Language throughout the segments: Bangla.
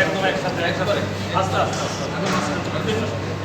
একদম একসাথে একসাথে। আস্তে আস্তে আস্তে।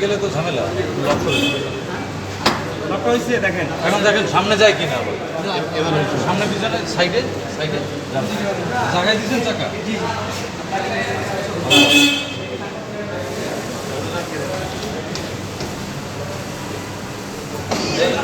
গেলে তো ঝামেলা। লক্ষ্য হয়েছে দেখেন। এখন দেখেন সামনে যায় কিনা আবার সামনে পিছনে সাইডে সাইডে জায়গায় দিচ্ছেন চাকা?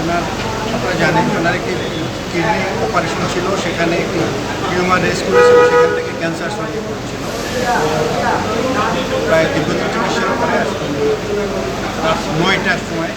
ওনার আপনারা জানেন ওনার একটি কিডনি অপারেশন ছিল, সেখানে একটি টিউমার রেস করেছিল, সেখান থেকে ক্যান্সার ছড়িয়ে পড়েছিল। প্রায় দীর্ঘদিন চিকিৎসার পরে নয়টার সময়